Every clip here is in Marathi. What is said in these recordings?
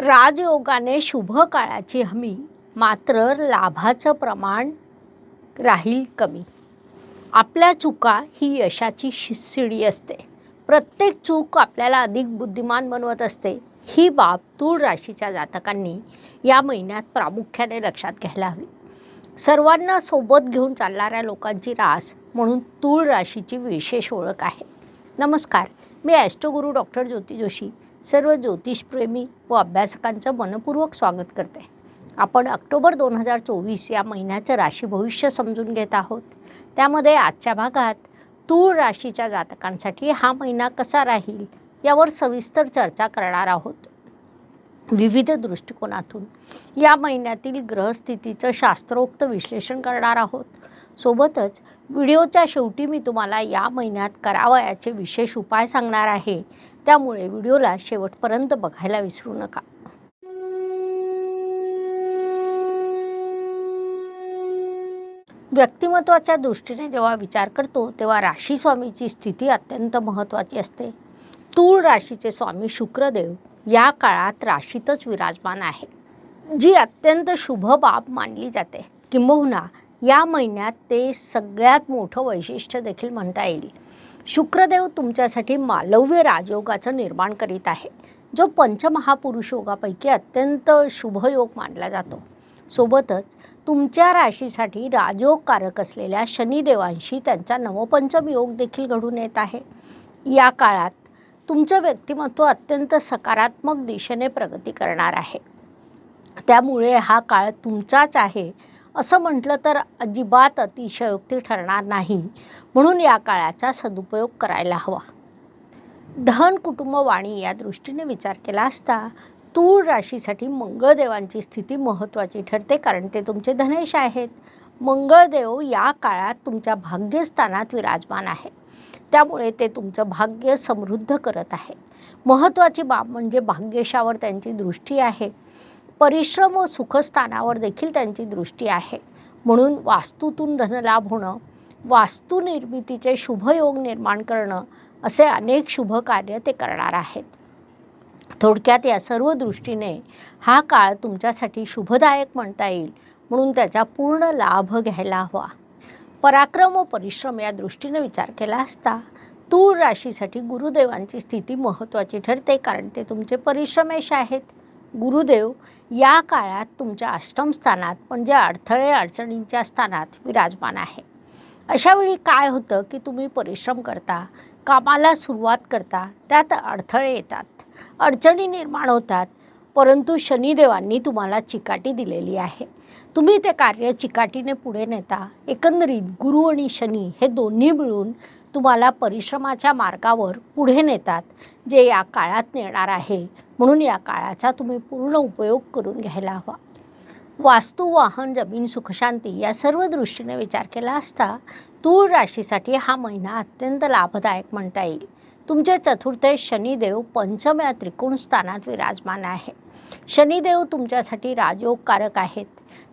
राजयोगाने शुभ काळाची हमी मात्र लाभाचं प्रमाण राहील कमी. आपल्या चुका ही यशाची शि- शिडी असते. प्रत्येक चूक आपल्याला अधिक बुद्धिमान बनवत असते. ही बाब तूळ राशीच्या जातकांनी या महिन्यात प्रामुख्याने लक्षात घ्यायला हवी. सर्वांना सोबत घेऊन चालणाऱ्या लोकांची रास म्हणून तूळ राशीची विशेष ओळख आहे. नमस्कार मी ॲस्ट्रोगुरू डॉक्टर ज्योती जोशी सर्व ज्योतिषप्रेमी व अभ्यासकांचं मनपूर्वक स्वागत करते. आपण ऑक्टोबर दोन हजार चोवीस या महिन्याचं राशी भविष्य समजून घेत आहोत. त्यामध्ये आजच्या भागात तूळ राशीच्या जातकांसाठी हा महिना कसा राहील यावर सविस्तर चर्चा करणार आहोत. विविध दृष्टिकोनातून या महिन्यातील ग्रहस्थितीचं शास्त्रोक्त विश्लेषण करणार आहोत. सोबतच व्हिडिओच्या शेवटी मी तुम्हाला या महिन्यात करावयाचे विशेष उपाय सांगणार आहे. त्यामुळे व्हिडिओला शेवटपर्यंत बघायला विसरू नका. व्यक्तिमत्वाच्या दृष्टीने जेव्हा विचार करतो तेव्हा राशी स्वामीची स्थिती अत्यंत महत्त्वाची असते. तूळ राशीचे स्वामी शुक्रदेव या काळात राशीतच विराजमान आहे. जी अत्यंत शुभ बाब मानली जाते. किंबहुना या महिन्यात ते सगळ्यात मोठं वैशिष्ट्य देखील म्हणता येईल. शुक्रदेव तुमच्यासाठी मालव्य राजयोगाचं निर्माण करीत आहे. जो पंचमहापुरुष योगापैकी अत्यंत शुभयोग मानला जातो. सोबतच तुमच्या राशीसाठी राजयोगकारक असलेल्या शनिदेवांशी त्यांचा नवपंचम योग देखील घडून येत आहे. या काळात तुमचं व्यक्तिमत्व अत्यंत सकारात्मक दिशेने प्रगती करणार आहे. त्यामुळे हा काळ तुमचाच आहे. असं म्हटलं तर अजिबात अतिशयोक्ती ठरणार नाही. म्हणून या काळाचा सदुपयोग करायला हवा. धन कुटुंब वाणी या दृष्टीने विचार केला असता तूळ राशीसाठी मंगळदेवांची स्थिती महत्त्वाची ठरते कारण ते तुमचे धनेश आहेत. मंगळदेव या काळात तुमच्या भाग्यस्थानात विराजमान आहे. त्यामुळे ते तुमचं भाग्य समृद्ध करत आहे. महत्त्वाची बाब म्हणजे भाग्यशावर त्यांची दृष्टी आहे. परिश्रम व सुखस्थानावर देखील त्यांची दृष्टी आहे. म्हणून वास्तूतून धनलाभ होणं वास्तू निर्मितीचे शुभयोग निर्माण करणं असे अनेक शुभ कार्य ते करणार आहेत. थोडक्यात या सर्व दृष्टीने हा काळ तुमच्यासाठी शुभदायक म्हणता येईल म्हणून त्याचा पूर्ण लाभ घ्यायला हवा. पराक्रम व परिश्रम या दृष्टीने विचार केला असता तूळ राशीसाठी गुरुदेवांची स्थिती महत्त्वाची ठरते कारण ते तुमचे परिश्रमेश आहेत. गुरुदेव या काळात तुमच्या अष्टम स्थानात म्हणजे अडथळे अडचणींच्या स्थानात विराजमान आहे. अशा वेळी काय होतं की तुम्ही परिश्रम करता कामाला सुरुवात करता त्यात अडथळे येतात अडचणी निर्माण होतात परंतु शनिदेवांनी तुम्हाला चिकाटी दिलेली आहे. तुम्ही ते कार्य चिकाटीने पुढे नेता एकंदरीत गुरु आणि शनी हे दोन्ही मिळून तुम्हाला परिश्रमाच्या मार्गावर पुढे नेतात जे या काळात नेणार आहे. म्हणून या काळाचा तुम्ही पूर्ण उपयोग करून घ्यायला हवा. वास्तू वाहन जमीन सुखशांती या सर्व दृष्टीने विचार केला असता तूळ राशीसाठी हा महिना अत्यंत लाभदायक म्हणता येईल. तुमचे चतुर्थेश शनिदेव पंचम या त्रिकोण स्थानात विराजमान आहे. शनिदेव तुमच्यासाठी राजयोगकारक आहेत.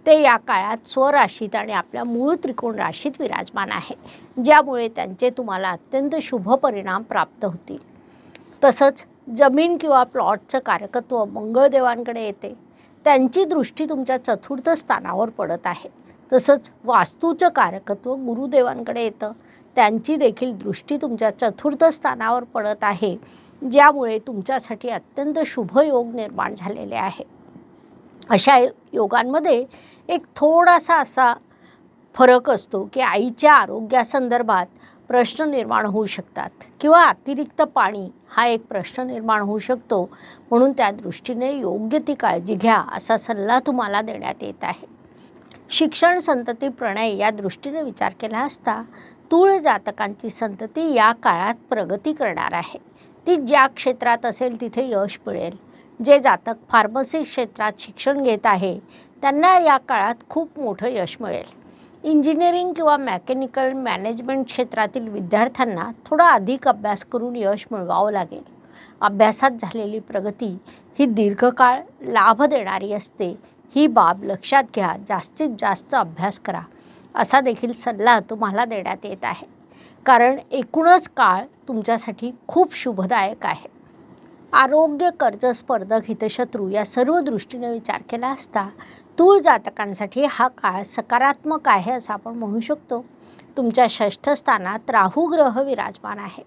ते या काळात स्वराशीत आणि आपल्या मूळ त्रिकोण राशीत विराजमान आहे. ज्यामुळे त्यांचे तुम्हाला अत्यंत शुभ परिणाम प्राप्त होतील. तसंच जमीन किंवा प्लॉटचं कारकत्व मंगळदेवांकडे येते. त्यांची दृष्टी तुमच्या चतुर्थ स्थानावर पडत आहे. तसंच वास्तूचं कारकत्व गुरुदेवांकडे येतं. त्यांची देखील दृष्टी तुमच्या चतुर्थ स्थानावर पडत आहे ज्यामुळे तुमच्यासाठी अत्यंत शुभ योग निर्माण झालेले आहे. अशा योगांमध्ये एक थोडासा असा फरक असतो की आईच्या आरोग्यासंदर्भात प्रश्न निर्माण होऊ शकतात किंवा अतिरिक्त पाणी हा एक प्रश्न निर्माण होऊ शकतो. म्हणून त्या दृष्टीने योग्य ती काळजी घ्या असा सल्ला तुम्हाला देण्यात येत आहे. शिक्षण संतती प्रणय या दृष्टीने विचार केला असता तूळ जातकांची संतती या काळात प्रगती करणार आहे. ती ज्या क्षेत्रात असेल तिथे यश मिळेल. जे जातक फार्मसी क्षेत्रात शिक्षण घेत आहे त्यांना या काळात खूप मोठं यश मिळेल. इंजिनिअरिंग किंवा मॅकॅनिकल मॅनेजमेंट क्षेत्रातील विद्यार्थ्यांना थोडा अधिक अभ्यास करून यश मिळवावं लागेल. अभ्यासात झालेली प्रगती ही दीर्घकाळ लाभ देणारी असते. ही बाब लक्षात घ्या. जास्तीत जास्त अभ्यास करा. असा देखील सल्ला तुम्हाला देण्यात येत आहे. कारण एकूणच काळ तुमच्यासाठी खूप शुभदायक आहे. आरोग्य कर्ज स्पर्धक हितशत्रू या सर्व दृष्टीने विचार केला असता तूळ जातकांसाठी हा काळ सकारात्मक आहे असं आपण म्हणू शकतो. तुमच्या षष्ठ स्थानात राहू ग्रह विराजमान आहे.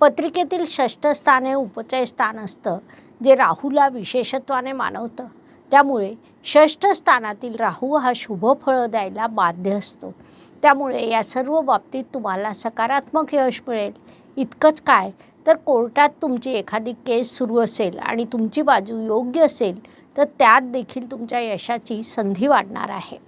पत्रिकेतील षष्ठ स्थान हे उपचय स्थान असतं जे राहूला विशेषत्वाने मानवतं. त्यामुळे षष्ठ स्थानातील राहू हा शुभ फळं द्यायला बाध्य असतो. त्यामुळे या सर्व बाबतीत तुम्हाला सकारात्मक यश मिळेल. इतकंच काय तर कोर्टात तुमची एखादी केस सुरू असेल आणि तुमची बाजू योग्य असेल तर त्यात देखील तुमच्या यशाची संधी वाढणार आहे.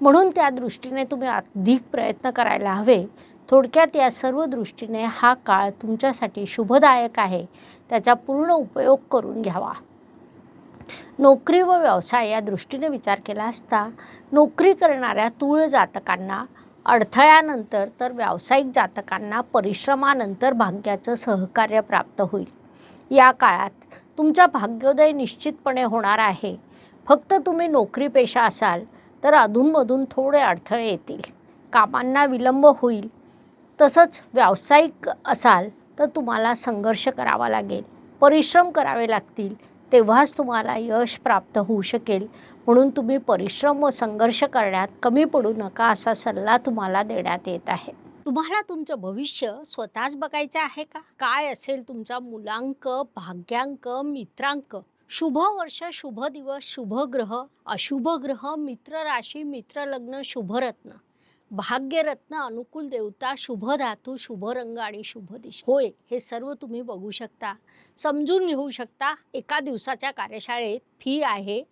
म्हणून त्या दृष्टीने तुम्ही अधिक प्रयत्न करायला हवे. थोडक्यात या सर्व दृष्टीने हा काळ तुमच्यासाठी शुभदायक आहे. त्याचा पूर्ण उपयोग करून घ्यावा. नोकरी व व्यवसाय या दृष्टीने विचार केला असता नोकरी करणाऱ्या तूळ जातकांना अडथळ्यानंतर तर व्यावसायिक जातकांना परिश्रमानंतर भाग्याचं सहकार्य प्राप्त होईल. या काळात तुमचा भाग्योदय निश्चितपणे होणार आहे. फक्त तुम्ही नोकरीपेशा असाल तर अधूनमधून थोडे अडथळे येतील. कामांना विलंब होईल. तसंच व्यावसायिक असाल तर तुम्हाला संघर्ष करावा लागेल. परिश्रम करावे लागतील. तेव्हाच तुम्हाला यश प्राप्त होऊ शकेल. म्हणून तुम्ही परिश्रम व संघर्ष करण्यात कमी पडू नका असा सल्ला तुम्हाला देण्यात येत आहे. तुम्हाला तुमचं भविष्य स्वतःच बघायचं आहे का? काय असेल तुमचा मुलांक भाग्यांक मित्रांक? शुभ वर्ष शुभ दिवस शुभ ग्रह अशुभ ग्रह मित्र राशी मित्र लग्न शुभरत्न भाग्यरत्न अनुकूल देवता शुभ धातू शुभ रंग आणि शुभ दिशा. होय हे सर्व तुम्ही बघू शकता. समजून घेऊ शकता एका दिवसाच्या कार्यशाळेत फी आहे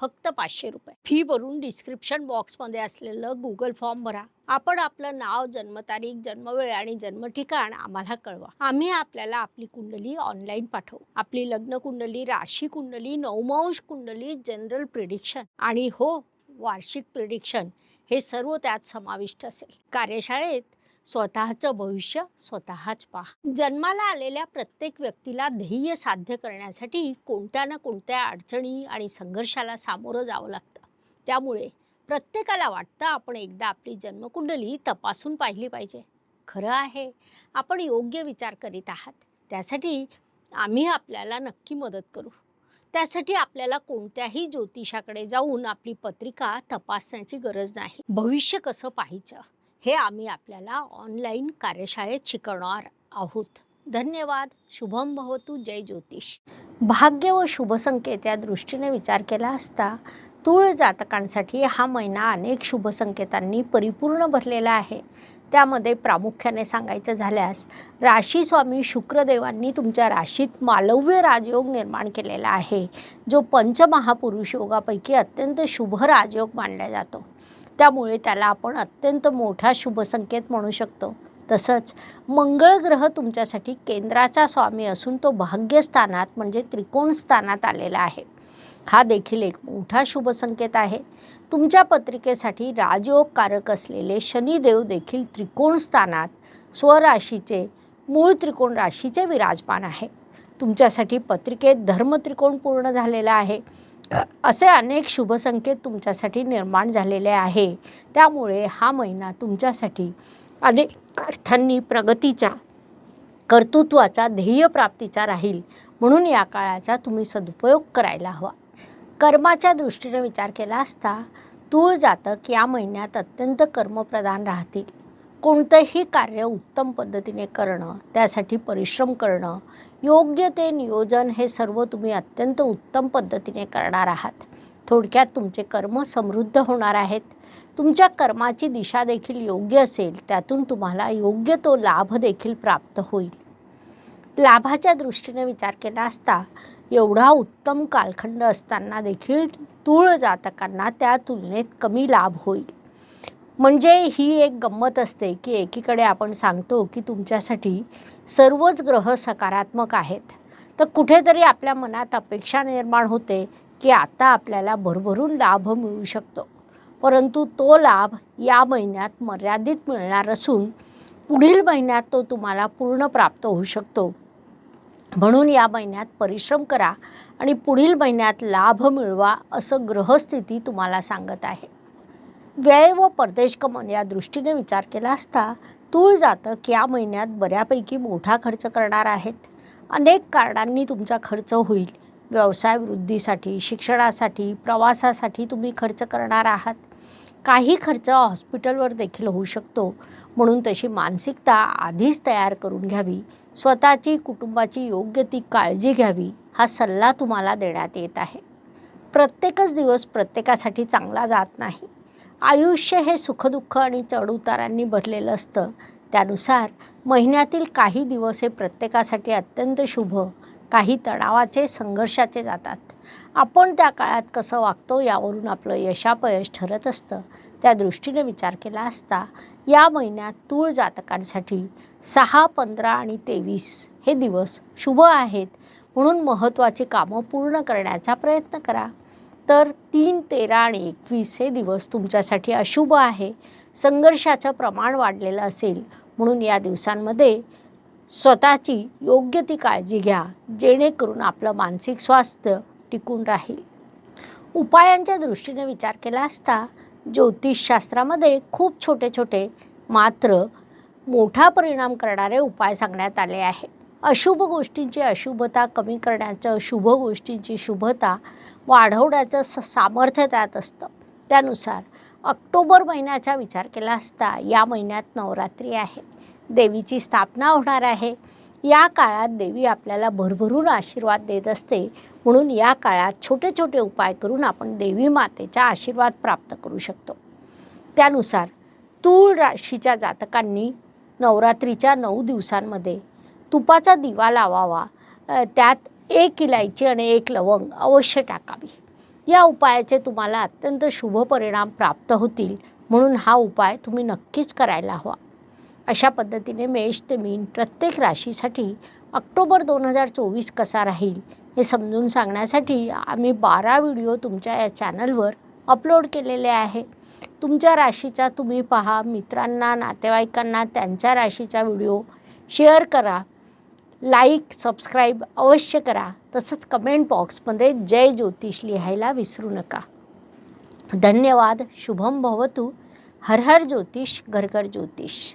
फक्त पाचशे रुपये. फी भरून डिस्क्रिप्शन बॉक्समध्ये असलेलं गुगल फॉर्म भरा. आपण आपलं नाव जन्मतारीख जन्मवेळ आणि जन्मठिकाण आम्हाला कळवा. आम्ही आपल्याला आपली कुंडली ऑनलाईन पाठवू. आपली लग्न कुंडली राशी कुंडली नवमांश कुंडली जनरल प्रिडिक्शन आणि हो वार्षिक प्रिडिक्शन हे सर्व त्यात समाविष्ट असेल. कार्यशाळेत स्वतःचं भविष्य स्वतःच पहा. जन्माला आलेल्या प्रत्येक व्यक्तीला ध्येय साध्य करण्यासाठी कोणत्या ना कोणत्या अडचणी आणि संघर्षाला सामोरं जावं लागतं. त्यामुळे प्रत्येकाला वाटतं आपण एकदा आपली जन्मकुंडली तपासून पाहिली पाहिजे. खरं आहे आपण योग्य विचार करीत आहात. त्यासाठी आम्ही आपल्याला नक्की मदत करू. त्यासाठी आपल्याला कोणत्याही ज्योतिषाकडे जाऊन आपली पत्रिका तपासण्याची गरज नाही. भविष्य कसं पाहायचं? हे आम्ही आपल्याला ऑनलाईन कार्यशाळेत शिकवणार आहोत. धन्यवाद. शुभम भवतु. जय ज्योतिष. भाग्य व शुभसंकेत या दृष्टीने विचार केला असता तुळ जातकांसाठी हा महिना अनेक शुभ संकेतांनी परिपूर्ण भरलेला आहे. त्यामध्ये प्रामुख्याने सांगायचं झाल्यास राशीस्वामी शुक्रदेवांनी तुमच्या राशीत मालव्य राजयोग निर्माण केलेला आहे जो पंचमहापुरुष योगापैकी अत्यंत शुभ राजयोग मानला जातो. त्यामुळे त्याला आपण अत्यंत मोठा शुभ संकेत म्हणू शकतो. तसंच मंगळ ग्रह तुमच्यासाठी केंद्राचा स्वामी असून तो भाग्यस्थानात म्हणजे त्रिकोण स्थानात आलेला आहे. हा देखील एक मोठा शुभ संकेत आहे. तुमच्या पत्रिकेसाठी राजयोगकारक असलेले शनिदेव देखील त्रिकोण स्थानात स्वराशीचे मूळ त्रिकोण राशीचे विराजमान आहे. तुमच्यासाठी पत्रिकेत धर्मत्रिकोण पूर्ण झालेला आहे. असे अनेक शुभ संकेत तुमच्यासाठी निर्माण झालेले आहे. त्यामुळे हा महिना तुमच्यासाठी अनेक अर्थांनी प्रगतीचा कर्तृत्वाचा ध्येयप्राप्तीचा राहील. म्हणून या काळाचा तुम्ही सदुपयोग करायला हवा. कर्माच्या दृष्टीने विचार केला असता तूळ जातक या महिन्यात अत्यंत कर्मप्रधान राहतील कोणतंही कार्य उत्तम पद्धतीने करणं त्यासाठी परिश्रम करणं योग्य ते नियोजन हे सर्व तुम्ही अत्यंत उत्तम पद्धतीने करणार आहात. थोडक्यात तुमचे कर्म समृद्ध होणार आहेत. तुमच्या कर्माची दिशा देखील योग्य असेल त्यातून तुम्हाला योग्य तो लाभ देखील प्राप्त होईल. लाभाच्या दृष्टीने विचार केला असता एवढा उत्तम कालखंड असताना देखील तूळ जातकांना त्या तुलनेत कमी लाभ होईल. म्हणजे ही एक गंमत असते की एकीकडे आपण सांगतो की तुमच्यासाठी सर्वच ग्रह सकारात्मक आहेत. तर कुठेतरी आपल्या मनात अपेक्षा निर्माण होते की आता आपल्याला भरभरून लाभ मिळू शकतो. परंतु तो लाभ या महिन्यात मर्यादित मिळणार असून पुढील महिन्यात तो तुम्हाला पूर्ण प्राप्त होऊ शकतो. म्हणून या महिन्यात परिश्रम करा आणि पुढील महिन्यात लाभ मिळवा असं ग्रहस्थिती तुम्हाला सांगत आहे. व्यय व परदेशगमन या दृष्टीने विचार केला असता तूळ जातक या महिन्यात बऱ्यापैकी मोठा खर्च करणार आहेत. अनेक कारणांनी तुमचा खर्च होईल. व्यवसाय वृद्धीसाठी शिक्षणासाठी प्रवासासाठी तुम्ही खर्च करणार आहात. काही खर्च हॉस्पिटलवर देखील होऊ शकतो. म्हणून तशी मानसिकता आधीच तयार करून घ्यावी. स्वतःची कुटुंबाची योग्य ती काळजी घ्यावी हा सल्ला तुम्हाला देण्यात येत आहे. प्रत्येकच दिवस प्रत्येकासाठी चांगला जात नाही. आयुष्य हे सुखदुःख आणि चढउतारांनी भरलेलं असतं. त्यानुसार महिन्यातील काही दिवस हे प्रत्येकासाठी अत्यंत शुभ काही तणावाचे संघर्षाचे जातात. आपण त्या काळात कसं वागतो यावरून आपलं यशापयश ठरत असतं. त्या दृष्टीने विचार केला असता या महिन्यात तूळ जातकांसाठी सहा पंधरा आणि तेवीस हे दिवस शुभ आहेत म्हणून महत्त्वाची कामं पूर्ण करण्याचा प्रयत्न करा. तर तीन तेरा आणि एकवीस हे दिवस तुमच्यासाठी अशुभ आहे. संघर्षाचं प्रमाण वाढलेलं असेल म्हणून या दिवसांमध्ये स्वतःची योग्य ती काळजी घ्या जेणेकरून आपलं मानसिक स्वास्थ्य टिकून राहील. उपायांच्या दृष्टीने विचार केला असता ज्योतिषशास्त्रामध्ये खूप छोटे छोटे मात्र मोठा परिणाम करणारे उपाय सांगण्यात आले आहे अशुभ गोष्टींची अशुभता कमी करण्याचं शुभ गोष्टींची शुभता वाढवण्याचं स सामर्थ्य त्यात असतं. त्यानुसार ऑक्टोबर महिन्याचा विचार केला असता या महिन्यात नवरात्री आहे. देवीची स्थापना होणार आहे. या काळात देवी आपल्याला भरभरून आशीर्वाद देत असते. म्हणून या काळात छोटे छोटे उपाय करून आपण देवी मातेचा आशीर्वाद प्राप्त करू शकतो. त्यानुसार तूळ राशीच्या जातकांनी नवरात्रीच्या नऊ दिवसांमध्ये तुपाचा दिवा लावावा. त्यात एक इलायची आणि एक लवंग अवश्य टाकावी. या उपायाचे तुम्हाला अत्यंत शुभ परिणाम प्राप्त होतील. म्हणून हा उपाय तुम्ही नक्कीच करायला हवा. अशा पद्धतीने मेष ते मीन प्रत्येक राशीसाठी ऑक्टोबर दोन हजार चोवीस कसा राहील हे समजून सांगण्यासाठी आम्ही बारा व्हिडिओ तुमच्या या चॅनलवर अपलोड केलेले आहे. तुमच्या राशीचा तुम्ही पहा मित्रांना नातेवाईकांना त्यांच्या राशीचा व्हिडिओ शेअर करा लाईक सबस्क्राईब अवश्य करा. तसंच कमेंट बॉक्समध्ये जय ज्योतिष लिहायला विसरू नका. धन्यवाद शुभम भवतु. हर हर ज्योतिष घर घर ज्योतिष.